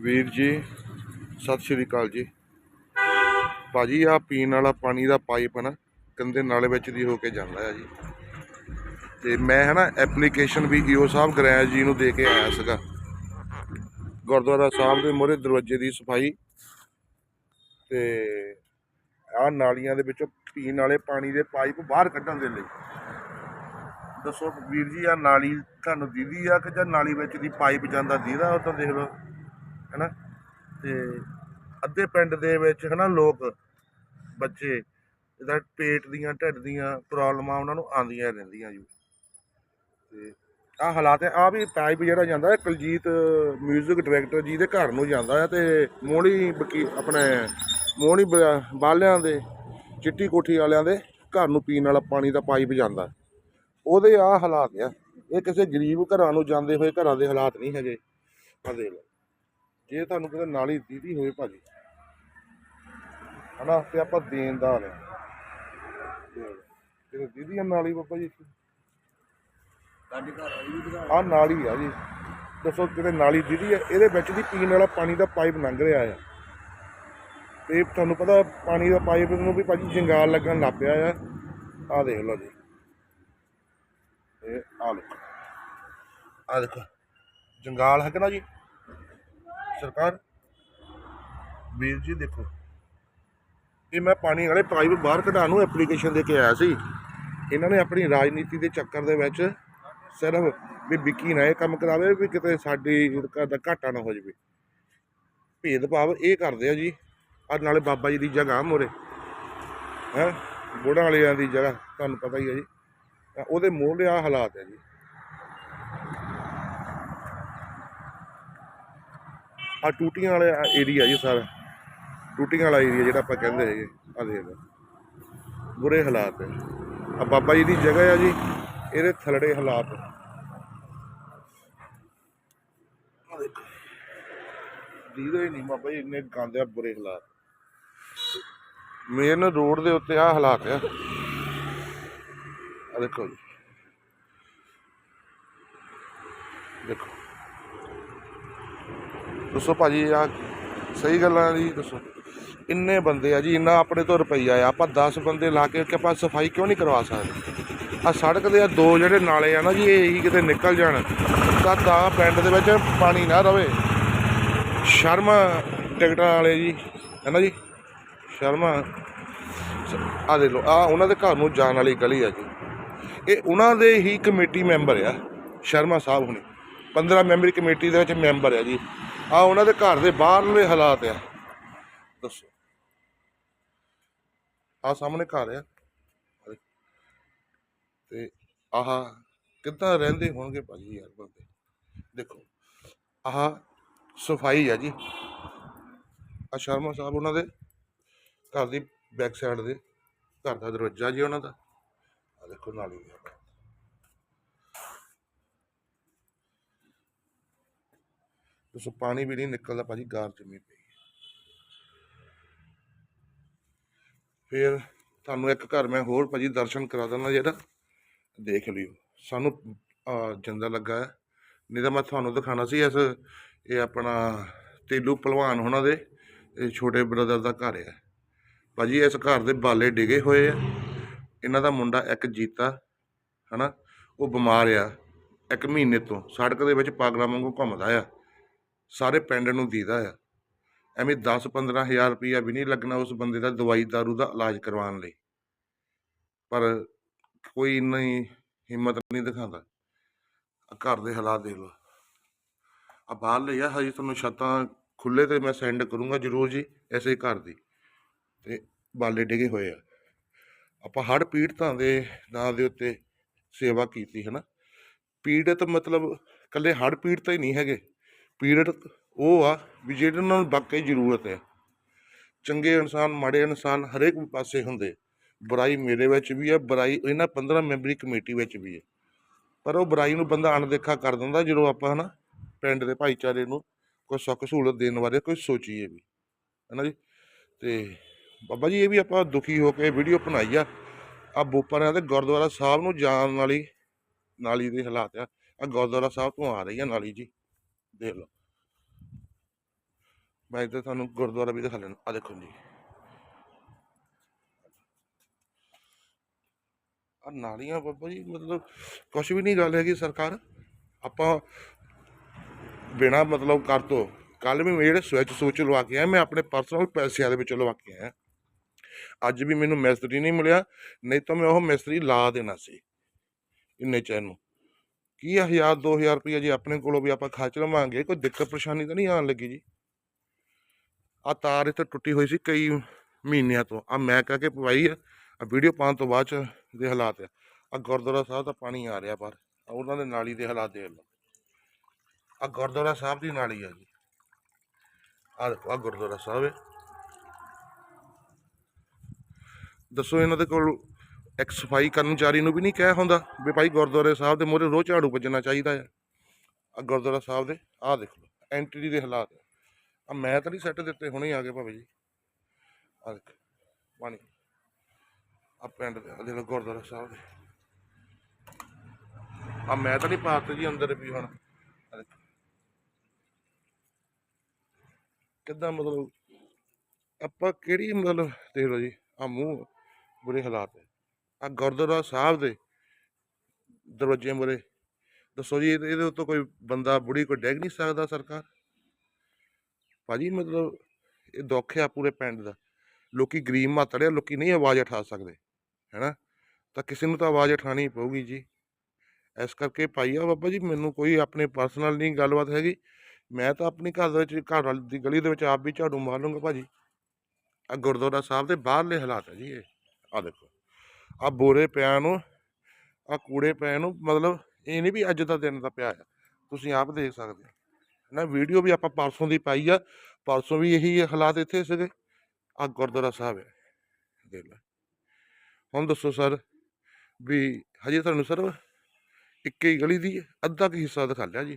ਵੀਰ ਜੀ, ਸਤਿ ਸ਼੍ਰੀ ਅਕਾਲ ਜੀ। ਭਾਜੀ ਆ ਪੀਣ ਵਾਲਾ ਪਾਣੀ ਦਾ ਪਾਈਪ ਹੈ ਨਾ ਕੰਦੇ ਨਾਲੇ ਵਿੱਚ ਦੀ ਹੋ ਕੇ ਜਾਂਦਾ ਹੈ ਜੀ। ਤੇ ਮੈਂ ਹੈ ਨਾ, ਐਪਲੀਕੇਸ਼ਨ ਵੀ ਈਓ ਸਾਹਿਬ ਗਰੈਜ ਜੀ ਨੂੰ ਦੇ ਕੇ ਆਇਆ ਸੀਗਾ। ਗੁਰਦੁਆਰਾ ਸਾਹਿਬ ਦੇ ਮੂਹਰੇ ਦਰਵਾਜ਼ੇ ਦੀ ਸਫ਼ਾਈ। ਤੇ ਆ ਨਾਲੀਆਂ ਦੇ ਵਿੱਚੋਂ ਪੀਣ ਵਾਲੇ ਪਾਣੀ ਦੇ ਪਾਈਪ ਬਾਹਰ ਕੱਢਣ ਦੇ ਲਈ। ਦੱਸੋ ਵੀਰ ਜੀ ਆ ਨਾਲੀ ਤੁਹਾਨੂੰ ਦੀਦੀ ਆ ਕਿ ਜਾਂ ਨਾਲੀ ਵਿੱਚ ਦੀ ਪਾਈਪ ਜਾਂਦਾ ਦੀਦਾ, ਉਹ ਤਾਂ ਦੇਖ ਲਓ। ਹੈਨਾ? ਤੇ ਅੱਧੇ ਪਿੰਡ ਦੇ ਵਿੱਚ ਹਨਾ ਲੋਕ ਬੱਚੇ ਇਹਦਾ ਪੇਟ ਦੀਆਂ, ਢਿੱਡ ਦੀਆਂ ਪ੍ਰੋਬਲਮਾਂ ਉਹਨਾਂ ਨੂੰ ਆਉਂਦੀਆਂ ਰਹਿੰਦੀਆਂ ਜੀ। ਤੇ ਆ ਹਾਲਾਤ ਹੈ ਆ ਵੀ ਪਾਈਪ ਜਿਹੜਾ ਜਾਂਦਾ ਹੈ, ਕੁਲਜੀਤ 뮤직 ਡਾਇਰੈਕਟਰ ਜੀ ਦੇ ਘਰ ਨੂੰ ਜਾਂਦਾ ਹੈ ਤੇ ਮੋਹਣੀ ਬਕੀ, ਆਪਣੇ ਮੋਹਣੀ ਬਾਲਿਆਂ ਦੇ, ਚਿੱਟੀ ਕੋਠੀ ਵਾਲਿਆਂ ਦੇ ਘਰ ਨੂੰ ਪੀਣ ਵਾਲਾ ਪਾਣੀ ਦਾ ਪਾਈਪ ਜਾਂਦਾ ਉਹਦੇ ਆ ਹਾਲਾਤ ਆ। ਇਹ ਕਿਸੇ ਗਰੀਬ ਘਰਾਂ ਨੂੰ ਜਾਂਦੇ ਹੋਏ ਘਰਾਂ ਦੇ ਹਾਲਾਤ ਨਹੀਂ ਹੈਗੇ। ਆ ਦੇਖ ਲਓ। ਜੇ ਤੁਹਾਨੂੰ ਕਿਤੇ ਨਾਲੀ ਦੀਦੀ ਹੋਵੇ ਭਾਜੀ ਹਨਾ ਤੇ ਆਪਾਂ ਦੇਣਦਾਰ ਆ ਤੇ ਦੀਦੀ ਆ ਨਾਲੀ ਬਾਬਾ ਜੀ? ਆ ਨਾਲੀ ਆ ਜੀ। ਦੱਸੋ ਕਿਤੇ ਨਾਲੀ ਦੀਦੀ ਆ ਇਹਦੇ ਵਿੱਚ ਦੀ ਪੀਣ ਵਾਲਾ ਪਾਣੀ ਦਾ ਪਾਈਪ ਲੰਘ ਰਿਹਾ ਆ। ਤੇ ਤੁਹਾਨੂੰ ਪਤਾ ਪਾਣੀ ਦਾ ਪਾਈਪ ਨੂੰ ਵੀ ਭਾਜੀ ਜੰਗਾਲ ਲੱਗਣ ਲੱਗ ਪਿਆ ਆ। ਆ ਦੇਖ ਲਓ ਜੀ। ਇਹ ਆ ਲਓ। ਆ ਦੇਖੋ ਜੰਗਾਲ ਹੈ ਕਿ ਨਾ ਜੀ? ਸਰਕਾਰ। ਵੀਰ ਜੀ ਦੇਖੋ, ਇਹ ਮੈਂ ਪਾਣੀ ਵਾਲੇ ਪਾਈਪ ਬਾਹਰ ਕਢਾਉਣ ਨੂੰ ਐਪਲੀਕੇਸ਼ਨ ਦੇ ਕੇ ਆਇਆ ਸੀ। ਇਹਨਾਂ ਨੇ ਆਪਣੀ ਰਾਜਨੀਤੀ ਦੇ ਚੱਕਰ ਦੇ ਵਿੱਚ ਸਿਰਫ ਵੀ ਵਿੱਕੀ ਨਾ ਇਹ ਕੰਮ ਕਰਾਵੇ ਵੀ ਕਿਤੇ ਸਾਡੀ ਘਰ ਦਾ ਘਾਟਾ ਨਾ ਹੋ ਜਾਵੇ। ਭੇਦਭਾਵ ਇਹ ਕਰਦੇ ਆ ਜੀ। ਆ ਨਾਲੇ ਬਾਬਾ ਜੀ ਦੀ ਜਗ੍ਹਾ ਮੋਰੇ। ਹੈ? ਬੁੜਾ ਵਾਲਿਆਂ ਦੀ ਜਗ੍ਹਾ, ਤੁਹਾਨੂੰ ਪਤਾ ਹੀ ਹੈ ਜੀ। ਉਹਦੇ ਮੋਹਰੇ ਆ ਹਾਲਾਤ ਹੈ ਜੀ। ਆ ਟੂਟੀਆਂ ਵਾਲੇ ਏਰੀਆ ਜੀ ਸਾਰਾ। ਟੂਟੀਆਂ ਵਾਲਾ ਏਰੀਆ ਜਿਹੜਾ ਆਪਾਂ ਕਹਿੰਦੇ ਹੈਗੇ ਆ ਦੇਖ ਲਓ। ਬੁਰੇ ਹਾਲਾਤ ਹੈ। ਆ ਬਾਬਾ ਜੀ ਦੀ ਜਗ੍ਹਾ ਆ ਜੀ, ਇਹਦੇ ਥਲੜੇ ਹਾਲਾਤ। ਆ ਦੇਖੋ। ਨਹੀਂ ਬਾਬਾ ਜੀ, ਇੰਨੇ ਗੰਦੇ ਆ ਬੁਰੇ ਹਾਲਾਤ। ਮੇਨ ਰੋਡ ਦੇ ਉੱਤੇ ਆ ਹਾਲਾਤ ਆ। ਆ ਦੇਖੋ ਜੀ। ਦੇਖੋ। ਦੱਸੋ ਭਾਜੀ ਆ ਸਹੀ ਗੱਲਾਂ ਜੀ, ਦੱਸੋ। ਇੰਨੇ ਬੰਦੇ ਆ ਜੀ, ਇੰਨਾ ਆਪਣੇ ਤੋਂ ਰੁਪਈਆ ਆ, ਆਪਾਂ 10 ਬੰਦੇ ਲਾ ਕੇ ਆਪਾਂ ਸਫ਼ਾਈ ਕਿਉਂ ਨਹੀਂ ਕਰਵਾ ਸਕਦੇ? ਆ ਸੜਕ ਦੇ ਆ ਦੋ ਜਿਹੜੇ ਨਾਲੇ ਆ ਨਾ ਜੀ, ਇਹ ਹੀ ਕਿਤੇ ਨਿਕਲ ਜਾਣ। ਤਾਂ ਤਾਂ ਪਿੰਡ ਦੇ ਵਿੱਚ ਪਾਣੀ ਨਾ ਰਵੇ। ਸ਼ਰਮਾ ਟਿਕਟਾਂ ਵਾਲੇ ਜੀ, ਹੈ ਨਾ ਜੀ? ਸ਼ਰਮਾ। ਆ ਦੇ ਲੋ ਆ ਉਹਨਾਂ ਦੇ ਘਰ ਨੂੰ ਜਾਣ ਵਾਲੀ ਗਲੀ ਆ ਜੀ। ਇਹ ਉਹਨਾਂ ਦੇ ਹੀ ਕਮੇਟੀ ਮੈਂਬਰ ਆ, ਸ਼ਰਮਾ ਸਾਹਿਬ ਹੁਣੇ। 15 ਮੈਂਬਰੀ ਕਮੇਟੀ ਦੇ ਵਿੱਚ ਮੈਂਬਰ ਆ ਜੀ। ਆ ਉਹਨਾਂ ਦੇ ਘਰ ਦੇ ਬਾਹਰਲੇ ਹਾਲਾਤ ਆ। ਦੱਸੋ। ਆ ਸਾਹਮਣੇ ਘਰ ਆ। ਆਹ ਤੇ ਆਹ ਕਿੱਦਾਂ ਰਹਿੰਦੇ ਹੋਣਗੇ ਭਾਜੀ ਯਾਰ ਬੰਦੇ? ਦੇਖੋ, ਆਹ ਸਫ਼ਾਈ ਆ ਜੀ। ਆ ਸ਼ਰਮਾ ਸਾਹਿਬ ਉਹਨਾਂ ਦੇ ਘਰ ਦੀ ਬੈਕ ਸਾਈਡ ਦੇ, ਘਰ ਦਾ ਦਰਵਾਜ਼ਾ ਜੀ ਉਹਨਾਂ ਦਾ। ਆ ਦੇਖੋ ਨਾਲੀ ਦੀ ਹਾਲਤ। ਪਾਣੀ ਵੀ ਨਹੀਂ ਨਿਕਲਦਾ ਭਾਜੀ ਗਾਰ ਜੰਮੀ ਪਈ ਫਿਰ ਤੁਹਾਨੂੰ ਇੱਕ ਘਰ ਮੈਂ ਹੋਰ ਭਾਜੀ ਦਰਸ਼ਨ ਕਰਾ ਦਿੰਦਾ ਜਿਹੜਾ ਦੇਖ ਲਿਓ। ਸਾਨੂੰ ਅਹ, ਜਿੰਦਾ ਲੱਗਾ ਹੈ। ਨਹੀਂ ਤਾਂ ਮੈਂ ਤੁਹਾਨੂੰ ਦਿਖਾਣਾ ਸੀ ਇਸ ਇਹ ਆਪਣਾ ਤੇਲੂ ਪਹਿਲਵਾਨ ਉਹਨਾਂ ਦੇ ਇਹ ਛੋਟੇ ਬ੍ਰਦਰ ਦਾ ਘਰ ਹੈ। ਭਾਜੀ ਇਸ ਘਰ ਦੇ ਬਾਲੇ ਡਿਗੇ ਹੋਏ ਆ। ਇਹਨਾਂ ਦਾ ਮੁੰਡਾ ਇੱਕ ਜੀਤਾ ਹਨਾ? ਉਹ ਬਿਮਾਰ ਆ। ਇੱਕ ਮਹੀਨੇ ਤੋਂ ਸੜਕ ਦੇ ਵਿੱਚ ਪਾਗਲਾਂ ਵਾਂਗੂ ਘੁੰਮਦਾ ਆ। ਸਾਰੇ ਪਿੰਡ ਨੂੰ ਦੀਦਾ ਆ। ਐਵੇਂ 10-15 ਹਜ਼ਾਰ ਰੁਪਈਆ ਵੀ ਨਹੀਂ ਲੱਗਣਾ ਉਸ ਬੰਦੇ ਦਾ ਦਵਾਈ ਦਾਰੂ ਦਾ ਇਲਾਜ ਕਰਵਾਉਣ ਲਈ। ਪਰ ਕੋਈ ਇੰਨੀ ਹਿੰਮਤ ਨਹੀਂ ਦਿਖਾਉਂਦਾ। ਘਰ ਦੇ ਹਾਲਾਤ ਦੇਖ ਲਓ। ਆ ਬਾਹਰ ਲਿਆ ਹਜੇ ਤੁਹਾਨੂੰ ਛੱਤਾਂ ਖੁੱਲੇ ਤੇ ਮੈਂ ਸੈਂਡ ਕਰੂੰਗਾ ਜਰੂਰ ਜੀ, ਐਸੇ ਘਰ ਦੀ। ਤੇ ਬਾਲੇ ਡਿਗੇ ਹੋਏ ਆ। ਆਪਾਂ ਹੜ ਪੀੜਤਾਂ ਦੇ ਨਾਂ ਦੇ ਉੱਤੇ ਸੇਵਾ ਕੀਤੀ ਹੈ ਨਾ ਪੀੜਤ ਮਤਲਬ ਕੱਲੇ ਹੜ ਪੀੜਤ ਹੀ ਨਹੀਂ ਹੈਗੇ। ਪੀੜਤ ਉਹ ਆ ਵੀ ਜਿਹੜੇ ਉਹਨਾਂ ਨੂੰ ਵਾਕਈ ਜ਼ਰੂਰਤ ਹੈ। ਚੰਗੇ ਇਨਸਾਨ, ਮਾੜੇ ਇਨਸਾਨ ਹਰੇਕ ਪਾਸੇ ਹੁੰਦੇ। ਬੁਰਾਈ ਮੇਰੇ ਵਿੱਚ ਵੀ ਹੈ, ਬੁਰਾਈ ਇਹਨਾਂ 15 ਮੈਂਬਰੀ ਕਮੇਟੀ ਵਿੱਚ ਵੀ ਹੈ। ਪਰ ਉਹ ਬੁਰਾਈ ਨੂੰ ਬੰਦਾ ਅਣਦੇਖਾ ਕਰ ਦਿੰਦਾ ਜਦੋਂ ਆਪਾਂ ਹਨਾ ਪਿੰਡ ਦੇ ਭਾਈਚਾਰੇ ਨੂੰ ਕੋਈ ਸੁੱਖ ਸਹੂਲਤ ਦੇਣ ਬਾਰੇ ਕੋਈ ਸੋਚੀਏ ਵੀ। ਹਨਾ ਜੀ? ਤੇ ਬਾਬਾ ਜੀ, ਇਹ ਵੀ ਆਪਾਂ ਦੁਖੀ ਹੋ ਕੇ ਵੀਡੀਓ ਬਣਾਈ ਆ। ਆ ਬੋਪਰਿਆਂ ਦੇ ਗੁਰਦੁਆਰਾ ਸਾਹਿਬ ਨੂੰ ਜਾਣ ਵਾਲੀ ਨਾਲੀ ਦੇ ਹਾਲਾਤ ਆ। ਆ ਗੁਰਦੁਆਰਾ ਸਾਹਿਬ ਤੋਂ ਆ ਰਹੀ ਆ ਨਾਲੀ ਜੀ। ਦੇਖ ਲਓ। ਮੈਂ ਇੱਥੇ ਤੁਹਾਨੂੰ ਗੁਰਦੁਆਰਾ ਵੀ ਦਿਖਾ ਲੈਣਾ। ਆ ਦੇਖੋ ਜੀ। ਆ ਨਾਲੀਆਂ ਬਾਬਾ ਜੀ, ਮਤਲਬ ਕੁਝ ਵੀ ਨਹੀਂ ਗੱਲ ਹੈਗੀ ਸਰਕਾਰ। ਆਪਾਂ ਬਿਨਾ ਮਤਲਬ ਕਰ ਤੋਂ ਕੱਲ ਵੀ ਮੈਂ ਜਿਹੜੇ ਸਵਿਚ ਸੂਚ ਲਵਾ ਕੇ ਆਇਆ, ਮੈਂ ਆਪਣੇ ਪਰਸਨਲ ਪੈਸਿਆਂ ਦੇ ਵਿੱਚ ਲਵਾ ਕੇ ਆਇਆ। ਅੱਜ ਵੀ ਮੈਨੂੰ ਮਿਸਤਰੀ ਨਹੀਂ ਮਿਲਿਆ, ਨਹੀਂ ਤਾਂ ਮੈਂ ਉਹ ਮਿਸਤਰੀ ਲਾ ਦੇਣਾ ਸੀ। ਇੰਨੇ ਚਿਰ ਨੂੰ? ਕੀ ਆ ਹਜ਼ਾਰ 2000 ਰੁਪਏ ਜੀ ਆਪਣੇ ਕੋਲੋਂ ਵੀ ਆਪਾਂ ਖਰਚ ਲਵਾਂਗੇ, ਕੋਈ ਦਿੱਕਤ ਪਰੇਸ਼ਾਨੀ ਤਾਂ ਨਹੀਂ ਆਉਣ ਲੱਗੀ ਜੀ? ਆ ਤਾਰ ਇੱਥੇ ਟੁੱਟੀ ਹੋਈ ਸੀ ਕਈ ਮਹੀਨਿਆਂ ਤੋਂ। ਆ ਮੈਂ ਕਹਿ ਕੇ ਪਵਾਈ ਆ। ਵੀਡੀਓ ਪਾਉਣ ਤੋਂ ਬਾਅਦ ਚ ਦੇ ਹਾਲਾਤ ਆ। ਆ ਗੁਰਦੁਆਰਾ ਸਾਹਿਬ ਦਾ ਪਾਣੀ ਆ ਰਿਹਾ ਪਰ ਉਹਨਾਂ ਦੇ ਨਾਲੀ ਦੇ ਹਾਲਾਤ ਦੇਖ ਲਓ। ਆ ਗੁਰਦੁਆਰਾ ਸਾਹਿਬ ਦੀ ਨਾਲੀ ਆ ਜੀ। ਆ ਦੇਖੋ ਆ ਗੁਰਦੁਆਰਾ ਸਾਹਿਬ ਹੈ। ਦੱਸੋ ਇਹਨਾਂ ਦੇ ਕੋਲ ਇੱਕ ਸਫ਼ਾਈ ਕਰਮਚਾਰੀ ਨੂੰ ਵੀ ਨਹੀਂ ਕਹਿ ਹੁੰਦਾ ਵੀ ਭਾਈ ਗੁਰਦੁਆਰੇ ਸਾਹਿਬ ਦੇ ਮੂਹਰੇ ਰੋਜ਼ ਝਾੜੂ ਵੱਜਣਾ ਚਾਹੀਦਾ ਹੈ ਆ ਗੁਰਦੁਆਰਾ ਸਾਹਿਬ ਦੇ, ਆਹ ਦੇਖ ਲਓ ਐਂਟਰੀ ਦੇ ਹਾਲਾਤ ਆ। ਮੈਂ ਤਾਂ ਨਹੀਂ ਸੈੱਟ ਦਿੱਤੇ, ਹੁਣੇ ਆ ਗਏ ਭਾਵੇਂ ਜੀ। ਆ ਦੇਖ, ਪਾਣੀ। ਆ ਪਿੰਡ ਦੇ, ਆਹ ਗੁਰਦੁਆਰਾ ਸਾਹਿਬ ਦੇ। ਆ ਮੈਂ ਤਾਂ ਨਹੀਂ ਪਾਤੇ ਜੀ ਅੰਦਰ ਵੀ ਹੁਣ। ਕਿੱਦਾਂ ਮਤਲਬ ਆਪਾਂ ਕਿਹੜੀ ਮਤਲਬ ਦੇਖ ਲਓ ਜੀ ਆ ਮੂੰਹ ਬੁਰੇ ਹਾਲਾਤ ਹੈ ਆ ਗੁਰਦੁਆਰਾ ਸਾਹਿਬ ਦੇ ਦਰਵਾਜ਼ੇ ਮੂਹਰੇ। ਦੱਸੋ ਜੀ, ਇਹਦੇ ਇਹਦੇ ਉੱਤੋਂ ਕੋਈ ਬੰਦਾ, ਬੁੜੀ ਕੋਈ ਡੈਗ ਨਹੀਂ ਸਕਦਾ ਸਰਕਾਰ? ਭਾਜੀ, ਮਤਲਬ ਇਹ ਦੁੱਖ ਆ ਪੂਰੇ ਪਿੰਡ ਦਾ। ਲੋਕੀ ਗਰੀਬ ਮਾਤੜ ਆ, ਲੋਕੀ ਨਹੀਂ ਆਵਾਜ਼ ਉਠਾ ਸਕਦੇ, ਹੈਨਾ? ਤਾਂ ਕਿਸੇ ਨੂੰ ਤਾਂ ਆਵਾਜ਼ ਉਠਾਣੀ ਪਊਗੀ ਜੀ। ਇਸ ਕਰਕੇ ਭਾਈ ਆ, ਬਾਬਾ ਜੀ, ਮੈਨੂੰ ਕੋਈ ਆਪਣੇ ਪਰਸਨਲ ਨਹੀਂ ਗੱਲਬਾਤ ਹੈਗੀ। ਮੈਂ ਤਾਂ ਆਪਣੀ ਘਰ ਦੇ ਵਿੱਚ, ਘਰ ਵਾਲੀ ਦੀ ਗਲੀ ਦੇ ਵਿੱਚ ਆਪ ਵੀ ਝਾੜੂ ਮਾਰ ਲੂੰਗਾ ਭਾਜੀ। ਆ ਗੁਰਦੁਆਰਾ ਸਾਹਿਬ ਦੇ ਬਾਹਰਲੇ ਹਾਲਾਤ ਹੈ ਜੀ ਇਹ। ਆ ਦੇਖੋ। ਆ ਬੋਰੇ ਪਿਆ ਨੂੰ, ਆ ਕੂੜੇ ਪਏ ਨੂੰ, ਮਤਲਬ ਇਹ ਨਹੀਂ ਵੀ ਅੱਜ ਦਾ ਦਿਨ ਦਾ ਪਿਆ ਆ। ਤੁਸੀਂ ਆਪ ਦੇਖ ਸਕਦੇ ਹੋ। ਨਾ ਵੀਡੀਓ ਵੀ ਆਪਾਂ ਪਰਸੋਂ ਦੀ ਪਾਈ ਆ, ਪਰਸੋਂ ਵੀ ਇਹੀ ਹਾਲਾਤ ਇੱਥੇ ਸੀਗੇ। ਆ ਗੁਰਦੁਆਰਾ ਸਾਹਿਬ ਹੈ ਦੇਖ ਲੈ ਹੁਣ ਦੱਸੋ ਸਰ, ਵੀ ਹਜੇ ਤੁਹਾਨੂੰ ਸਰ ਇੱਕੇ ਹੀ ਗਲੀ ਦੀ ਅੱਧਾ ਕੁ ਹਿੱਸਾ ਦਿਖਾ ਲਿਆ ਜੀ।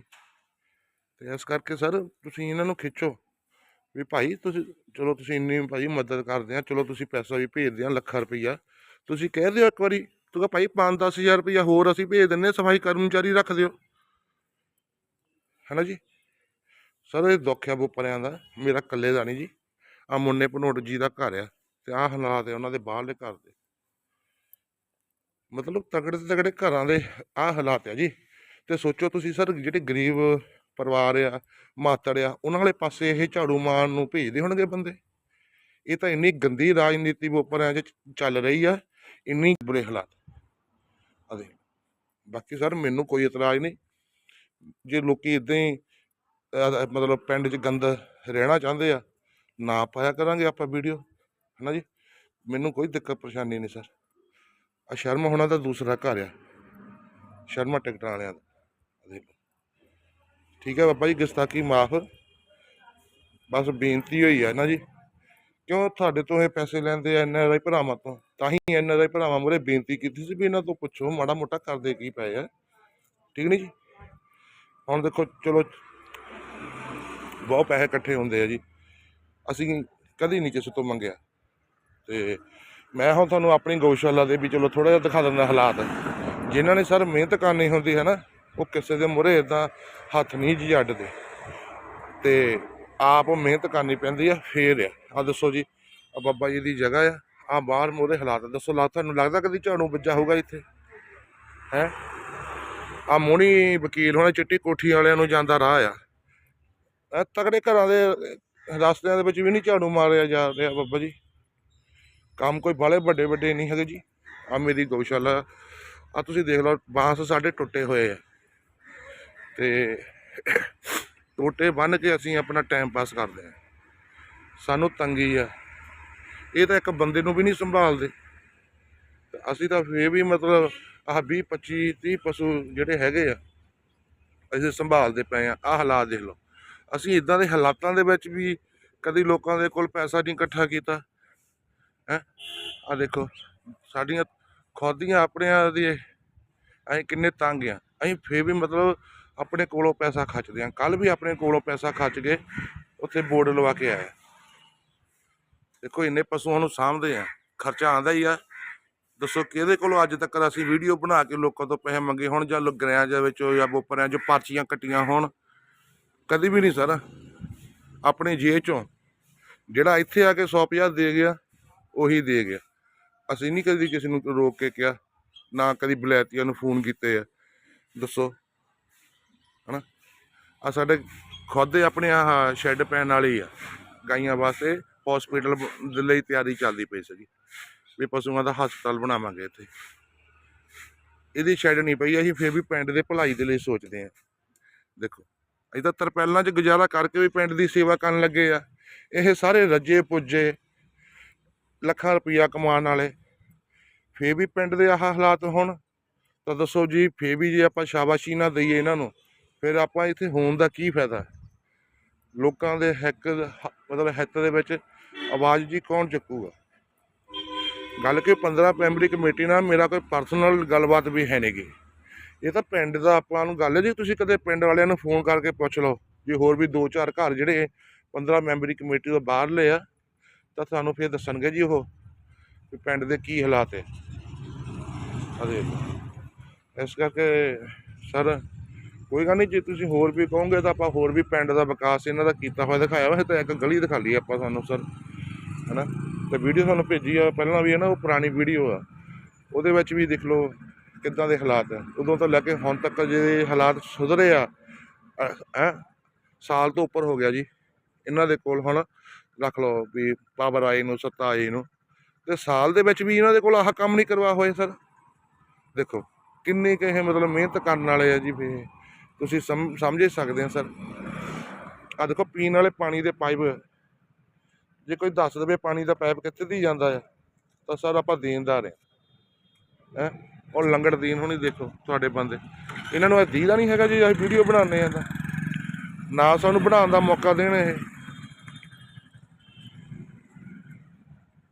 ਤੇ ਇਸ ਕਰਕੇ ਸਰ ਤੁਸੀਂ ਇਹਨਾਂ ਨੂੰ ਖਿੱਚੋ। ਵੀ ਭਾਈ ਤੁਸੀਂ, ਚਲੋ ਤੁਸੀਂ ਇੰਨੀ ਭਾਈ ਮਦਦ ਕਰਦੇ ਆ, ਚਲੋ ਤੁਸੀਂ ਪੈਸਾ ਵੀ ਭੇਜਦੇ ਆ ਲੱਖਾਂ ਰੁਪਈਆ। ਤੁਸੀਂ ਕਹਿ ਦਿਓ ਇੱਕ ਵਾਰੀ, ਤੂੰ ਕਹ ਭਾਈ 5-10000 ਰੁਪਇਆ ਹੋਰ ਅਸੀਂ ਭੇਜ ਦਿੰਨੇ ਆ ਸਫ਼ਾਈ ਕਰਮਚਾਰੀ ਰੱਖ ਦਿਓ। ਹੈਨਾ ਜੀ? ਸਰ, ਇਹ ਦੁੱਖ ਆ ਬੋਪਰਿਆਂ ਦਾ, ਮੇਰਾ ਇਕੱਲੇ ਦਾ ਨਹੀਂ ਜੀ। ਆ ਮੁੰਨੇ ਭਨੋਟ ਜੀ ਦਾ ਘਰ ਆ ਤੇ ਆਹ ਹਾਲਾਤ ਆ ਉਹਨਾਂ ਦੇ ਬਾਹਰਲੇ ਘਰ ਦੇ। ਮਤਲਬ ਤਗੜੇ ਤਗੜੇ ਘਰਾਂ ਦੇ ਆਹ ਹਾਲਾਤ ਆ ਜੀ। ਤੇ ਸੋਚੋ ਤੁਸੀਂ ਸਰ, ਜਿਹੜੇ ਗਰੀਬ ਪਰਿਵਾਰ ਆ, ਮਾਤੜ ਆ, ਉਹਨਾਂ ਵਾਲੇ ਪਾਸੇ ਇਹ ਝਾੜੂ ਮਾਰਨ ਨੂੰ ਭੇਜਦੇ ਹੋਣਗੇ ਬੰਦੇ? ਇਹ ਤਾਂ ਇੰਨੀ ਗੰਦੀ ਰਾਜਨੀਤੀ ਬੋਪਰਿਆਂ 'ਚ ਚੱਲ ਰਹੀ ਆ। ਇੰਨੀ ਬੁਰੇ ਹਾਲਾਤ ਅਦੇ ਬਾਕੀ ਸਰ ਮੈਨੂੰ ਕੋਈ ਇਤਰਾਜ਼ ਨਹੀਂ। ਜੇ ਲੋਕੀ ਇਦਾਂ ਹੀ ਮਤਲਬ ਪਿੰਡ 'ਚ ਗੰਦ ਰਹਿਣਾ ਚਾਹੁੰਦੇ ਆ, ਨਾ ਪਾਇਆ ਕਰਾਂਗੇ ਆਪਾਂ ਵੀਡੀਓ, ਹਨਾ ਜੀ? ਮੈਨੂੰ ਕੋਈ ਦਿੱਕਤ ਪਰੇਸ਼ਾਨੀ ਨਹੀਂ ਸਰ। ਆ ਸ਼ਰਮਾ ਹੋਣਾ ਤਾਂ ਦੂਸਰਾ ਘਰ ਆ, ਸ਼ਰਮਾ ਟਿਕਟਾਂ ਵਾਲਿਆਂ ਦਾ। ਆਹ ਠੀਕ ਹੈ ਬਾਬਾ ਜੀ, ਗੁਸਤਾਖੀ ਮਾਫ। ਬਸ ਬੇਨਤੀ ਹੋਈ ਹੈ ਨਾ ਜੀ? ਕਿਉਂ ਤੁਹਾਡੇ ਤੋਂ ਇਹ ਪੈਸੇ ਲੈਂਦੇ ਆ ਐਨ ਆਰ ਆਈ ਭਰਾਵਾਂ ਤੋਂ? ਤਾਂ ਹੀ ਐਨ ਆਰ ਆਈ ਭਰਾਵਾਂ ਮੂਹਰੇ ਬੇਨਤੀ ਕੀਤੀ ਸੀ ਵੀ ਇਹਨਾਂ ਤੋਂ ਪੁੱਛੋ, ਮਾੜਾ ਮੋਟਾ ਕਰਦੇ ਕੀ ਪਏ ਆ। ਠੀਕ ਨਹੀਂ ਜੀ? ਹੁਣ ਦੇਖੋ, ਚਲੋ, ਬਹੁਤ ਪੈਸੇ ਇਕੱਠੇ ਹੁੰਦੇ ਆ ਜੀ। ਅਸੀਂ ਕਦੀ ਨਹੀਂ ਕਿਸੇ ਤੋਂ ਮੰਗਿਆ। ਤੇ ਮੈਂ ਹੁਣ ਤੁਹਾਨੂੰ ਆਪਣੀ ਗਊਸ਼ਾਲਾ ਦੇ ਵੀ ਚਲੋ ਥੋੜਾ ਜਿਹਾ ਦਿਖਾ ਦਿੰਦਾ ਹਾਲਾਤ। ਜਿਨ੍ਹਾਂ ਨੇ ਸਰ ਮਿਹਨਤ ਕਰਨੀ ਹੁੰਦੀ ਹੈ ਨਾ, ਉਹ ਕਿਸੇ ਦੇ ਮੂਹਰੇ ਇਦਾਂ ਹੱਥ ਨਹੀਂ ਜੀ ਅੱਡਦੇ। ਤੇ ਆਪ ਮਿਹਨਤ ਕਰਨੀ ਪੈਂਦੀ ਆ, ਫੇਰ ਆ। ਆ ਦੱਸੋ ਜੀ ਆ ਬਾਬਾ ਜੀ ਦੀ ਜਗ੍ਹਾ ਆ। ਆ ਬਾਹਰ ਮੂਹਰੇ ਹਾਲਾਤ ਦੱਸੋ ਲਾ ਤੁਹਾਨੂੰ ਲੱਗਦਾ ਕਦੀ ਝਾੜੂ ਵੱਜਾ ਹੋਊਗਾ ਇੱਥੇ? ਹੈ? ਆ ਮੋਣੀ ਵਕੀਲ ਹੋਣਾ ਚਿੱਟੀ ਕੋਠੀ ਵਾਲਿਆਂ ਨੂੰ ਜਾਂਦਾ ਰਾਹ ਆ। ਇਹ ਤਕੜੇ ਘਰਾਂ ਦੇ ਰਸਤਿਆਂ ਦੇ ਵਿੱਚ ਵੀ ਨਹੀਂ ਝਾੜੂ ਮਾਰਿਆ ਜਾ ਰਿਹਾ ਬਾਬਾ ਜੀ। ਕੰਮ ਕੋਈ ਬਾਲੇ ਵੱਡੇ ਵੱਡੇ ਨਹੀਂ ਹੈਗੇ ਜੀ। ਆ ਮੇਰੀ ਗਊਸ਼ਾਲਾ ਆ। ਤੁਸੀਂ ਦੇਖ ਲਓ, ਬਾਂਸ ਸਾਡੇ ਟੁੱਟੇ ਹੋਏ ਆ। ਤੇ ਟੋਟੇ ਬੰਨ ਕੇ ਅਸੀਂ ਆਪਣਾ ਟਾਈਮ ਪਾਸ ਕਰਦੇ ਆ। ਸਾਨੂੰ ਤੰਗੀ ਆ। ਇਹ ਤਾਂ ਇੱਕ ਬੰਦੇ ਨੂੰ ਵੀ ਨਹੀਂ ਸੰਭਾਲਦੇ। ਅਸੀਂ ਤਾਂ ਫੇਰ ਵੀ ਮਤਲਬ ਆਹ 20 25 30 ਪਸ਼ੂ ਜਿਹੜੇ ਹੈਗੇ ਆ, ਅਸੀਂ ਸੰਭਾਲਦੇ ਪਏ ਆ। ਆਹ ਹਾਲਾਤ ਦੇਖ ਲਓ। ਅਸੀਂ ਇਦਾਂ ਦੇ ਹਾਲਾਤਾਂ ਦੇ ਵਿੱਚ ਵੀ ਕਦੀ ਲੋਕਾਂ ਦੇ ਕੋਲ ਪੈਸਾ ਨਹੀਂ ਇਕੱਠਾ ਕੀਤਾ। ਹੈ? ਆ ਦੇਖੋ, ਸਾਡੀਆਂ ਖੁਦੀਆਂ ਆਪਣਿਆਂ ਦੀ ਅਸੀਂ ਕਿੰਨੇ ਤੰਗ ਆ। ਅਸੀਂ ਫੇਰ ਵੀ ਮਤਲਬ ਆਪਣੇ ਕੋਲੋਂ ਪੈਸਾ ਖਰਚਦੇ ਆ। ਕੱਲ ਵੀ ਆਪਣੇ ਕੋਲੋਂ ਪੈਸਾ ਖਰਚ ਕੇ ਉੱਥੇ ਬੋਰਡ ਲਵਾ ਕੇ ਆਇਆ ਦੇਖੋ, ਇੰਨੇ ਪਸ਼ੂਆਂ ਨੂੰ ਸਾਂਭਦੇ ਆ। ਖਰਚਾ ਆਂਦਾ ਹੀ ਆ। ਦੱਸੋ, ਕਿਹਦੇ ਕੋਲੋਂ ਅੱਜ ਤੱਕ ਅਸੀਂ ਵੀਡੀਓ ਬਣਾ ਕੇ ਲੋਕਾਂ ਤੋਂ ਪੈਸੇ ਮੰਗੇ ਹੋਣ ਜਾਂ ਲੁਗਰਿਆਂ ਦੇ ਵਿੱਚੋਂ ਜਾਂ ਬੋਪਰਿਆਂ 'ਚੋਂ ਪਰਚੀਆਂ ਕੱਟੀਆਂ ਹੋਣ? ਕਦੀ ਵੀ ਨਹੀਂ, ਸਰ। ਆਪਣੀ ਜੇਬ ਚੋਂ। ਜਿਹੜਾ ਇੱਥੇ ਆ ਕੇ 150 ਦੇ ਗਿਆ, ਉਹੀ ਦੇ ਗਿਆ। ਅਸੀਂ ਨਹੀਂ ਕਦੀ ਕਿਸੇ ਨੂੰ ਰੋਕ ਕੇ ਕਿਹਾ, ਨਾ ਕਦੀ ਬਲੈਤੀਆਂ ਨੂੰ ਫੋਨ ਕੀਤੇ ਆ। ਦੱਸੋ, ਹਨਾ? ਆ ਸਾਡੇ ਖੁਦ ਦੇ ਆਪਣੇ ਆਹ ਸ਼ੈੱਡ ਪੈਣ ਵਾਲੀ ਆ, ਗਾਈਆਂ ਵਾਸਤੇ। ਹਸਪੀਟਲ ਦੇ ਲਈ ਤਿਆਰੀ ਚੱਲਦੀ ਪਈ ਸੀਗੀ। ਵੀ ਪਸ਼ੂਆਂ ਦਾ ਹਸਪਤਾਲ ਬਣਾਵਾਂਗੇ ਇੱਥੇ। ਇਹਦੀ ਸ਼ੈੱਡ ਨਹੀਂ ਪਈ, ਅਸੀਂ ਫਿਰ ਵੀ ਪਿੰਡ ਦੇ ਭਲਾਈ ਦੇ ਲਈ ਸੋਚਦੇ ਆ ਦੇਖੋ, ਅਸੀਂ ਤਾਂ ਤਰਪੈਲਾਂ 'ਚ ਗੁਜ਼ਾਰਾ ਕਰਕੇ ਵੀ ਪਿੰਡ ਦੀ ਸੇਵਾ ਕਰਨ ਲੱਗੇ ਆ। ਇਹ ਸਾਰੇ ਰੱਜੇ ਪੁੱਜੇ, ਲੱਖਾਂ ਰੁਪਈਆ ਕਮਾਉਣ ਵਾਲੇ। ਫੇਰ ਵੀ ਪਿੰਡ ਦੇ ਆਹ ਹਾਲਾਤ ਹੋਣ, ਤਾਂ ਦੱਸੋ ਜੀ, ਫੇਰ ਵੀ ਜੇ ਆਪਾਂ ਸ਼ਾਬਾਸ਼ੀ ਨਾ ਦਈਏ ਇਹਨਾਂ ਨੂੰ, ਫਿਰ ਆਪਾਂ ਇੱਥੇ ਹੋਣ ਦਾ ਕੀ ਫਾਇਦਾ? ਲੋਕਾਂ ਦੇ ਹੱਕ, ਹ- ਮਤਲਬ ਹਿੱਤ ਦੇ ਵਿੱਚ ਆਵਾਜ਼ ਜੀ ਕੌਣ ਚੱਕੂਗਾ? ਗੱਲ ਕਿ 15 ਮੈਂਬਰੀ ਕਮੇਟੀ ਨਾਲ ਮੇਰਾ ਕੋਈ ਪਰਸਨਲ ਗੱਲਬਾਤ ਵੀ ਹੈ ਨਹੀਂਗੀ। ਇਹ ਤਾਂ ਪਿੰਡ ਦਾ ਆਪਾਂ ਨੂੰ ਗੱਲ ਹੈ ਜੀ, ਤੁਸੀਂ ਕਦੇ ਪਿੰਡ ਵਾਲਿਆਂ ਨੂੰ ਫੋਨ ਕਰਕੇ ਪੁੱਛ ਲਓ। ਜੇ ਹੋਰ ਵੀ 2-4 ਘਰ ਜਿਹੜੇ 15 ਮੈਂਬਰੀ ਕਮੇਟੀ ਤੋਂ ਬਾਹਰਲੇ ਆ, ਤਾਂ ਤੁਹਾਨੂੰ ਫਿਰ ਦੱਸਣਗੇ ਜੀ ਉਹ ਵੀ ਪਿੰਡ ਦੇ ਕੀ ਹਾਲਾਤ ਹੈ। ਅਦੇ ਇਸ ਕਰਕੇ, ਸਰ ਕੋਈ ਗੱਲ ਨਹੀਂ, ਜੇ ਤੁਸੀਂ ਹੋਰ ਵੀ ਕਹੋਗੇ ਤਾਂ ਆਪਾਂ ਹੋਰ ਵੀ ਪਿੰਡ ਦਾ ਵਿਕਾਸ ਇਹਨਾਂ ਦਾ ਕੀਤਾ ਹੋਇਆ ਦਿਖਾਇਆ ਵਾ ਤਾਂ ਇੱਕ ਗਲੀ ਦਿਖਾ ਲਈ ਆਪਾਂ ਤੁਹਾਨੂੰ ਸਰ, ਹਨਾ? ਤੇ ਵੀਡੀਓ ਤੁਹਾਨੂੰ ਭੇਜੀ ਆ, ਪਹਿਲਾਂ ਵੀ ਹੈ ਨਾ, ਉਹ ਪੁਰਾਣੀ ਵੀਡੀਓ ਆ। ਉਹਦੇ ਵਿੱਚ ਵੀ ਦੇਖ ਲਓ ਕਿੱਦਾਂ ਦੇ ਹਾਲਾਤ ਆ। ਉਦੋਂ ਤੋਂ ਲੈ ਕੇ ਹੁਣ ਤੱਕ ਜੇ ਹਾਲਾਤ ਸੁਧਰੇ ਆ ਹੈ? ਸਾਲ ਤੋਂ ਉੱਪਰ ਹੋ ਗਿਆ ਜੀ। ਇਹਨਾਂ ਦੇ ਕੋਲ ਹੁਣ ਰੱਖ ਲਓ ਵੀ ਪਾਵਰ ਆਈ ਨੂੰ, ਸੱਤਾ ਆਈ ਨੂੰ। ਤੇ ਸਾਲ ਦੇ ਵਿੱਚ ਵੀ ਇਹਨਾਂ ਦੇ ਕੋਲ ਆਹ ਕੰਮ ਨਹੀਂ ਕਰਵਾ ਹੋਏ ਸਰ। ਦੇਖੋ, ਕਿੰਨੇ ਕੁ ਮਤਲਬ ਮਿਹਨਤ ਕਰਨ ਵਾਲੇ ਆ ਜੀ ਵੀ ਤੁਸੀਂ ਸਮ- ਸਮਝ ਹੀ ਸਕਦੇ ਆ ਸਰ। ਆ ਦੇਖੋ, ਪੀਣ ਵਾਲੇ ਪਾਣੀ ਦੇ ਪਾਈਪ। ਜੇ ਕੋਈ ਦੱਸ ਦੇਵੇ ਪਾਣੀ ਦਾ ਪਾਈਪ ਕਿੱਥੇ ਦੀ ਜਾਂਦਾ ਆ, ਤਾਂ ਸਰ ਆਪਾਂ ਦੇਣਦਾਰ ਹੈ। ਹੈ? ਉਹ ਲੰਗੜ ਦੀਨ ਹੋਣੀ ਦੇਖੋ ਤੁਹਾਡੇ ਬੰਦੇ। ਇਹਨਾਂ ਨੂੰ ਇਹ ਦੀਦਾ ਨਹੀਂ ਹੈਗਾ ਜੀ, ਅਸੀਂ ਵੀਡੀਓ ਬਣਾਉਂਦੇ ਆ ਤਾਂ। ਨਾ ਸਾਨੂੰ ਬਣਾਉਣ ਦਾ ਮੌਕਾ ਦੇਣ ਇਹ।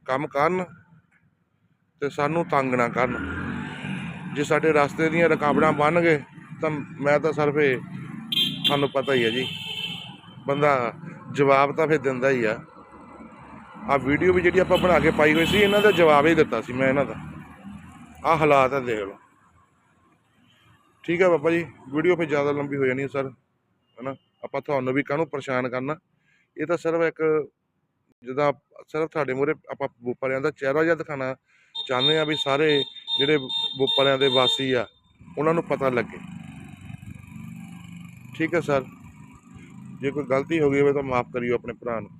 ਕੰਮ ਕਰਨ ਤੇ ਸਾਨੂੰ ਤੰਗ ਨਾ ਕਰਨ। ਜੇ ਸਾਡੇ ਰਸਤੇ ਦੀਆਂ ਰੁਕਾਵਟਾਂ ਬਣ ਗਏ ਤਾਂ ਮੈਂ ਤਾਂ ਸਰ ਇਹ ਤੁਹਾਨੂੰ ਪਤਾ ਹੀ ਹੈ ਜੀ। ਬੰਦਾ ਜਵਾਬ ਤਾਂ ਫਿਰ ਦਿੰਦਾ ਹੀ ਆ। ਆ ਵੀਡੀਓ ਵੀ ਜਿਹੜੀ ਆਪਾਂ ਬਣਾ ਕੇ ਪਾਈ ਹੋਈ ਸੀ, ਇਹਨਾਂ ਦਾ ਜਵਾਬ ਹੀ ਦਿੱਤਾ ਸੀ ਮੈਂ ਇਹਨਾਂ ਦਾ। ਆ ਹਾਲਾਤ ਹੈ ਦੇਖ ਲਓ। ਠੀਕ ਹੈ ਬਾਬਾ ਜੀ ਵੀਡੀਓ ਫਿਰ ਜ਼ਿਆਦਾ ਲੰਬੀ ਹੋ ਜਾਣੀ ਹੈ ਸਰ, ਹਨਾ? ਆਪਾਂ ਤੁਹਾਨੂੰ ਵੀ ਕਾਹਨੂੰ ਪਰੇਸ਼ਾਨ ਕਰਨਾ? ਇਹ ਤਾਂ ਸਿਰਫ ਇੱਕ ਜਿੱਦਾਂ ਸਿਰਫ ਤੁਹਾਡੇ ਮੂਹਰੇ ਆਪਾਂ ਬੋਪਰਿਆਂ ਦਾ ਚਿਹਰਾ ਜਿਹਾ ਦਿਖਾਣਾ ਚਾਹੁੰਦੇ ਆ ਵੀ ਸਾਰੇ ਜਿਹੜੇ ਬੋਪਰਿਆਂ ਦੇ ਵਾਸੀ ਆ, ਉਹਨਾਂ ਨੂੰ ਪਤਾ ਲੱਗੇ। ਠੀਕ ਹੈ ਸਰ। ਜੇ ਕੋਈ ਗਲਤੀ ਹੋ ਗਈ ਹੋਵੇ ਤਾਂ ਮਾਫ ਕਰਿਓ ਆਪਣੇ ਭਰਾ ਨੂੰ।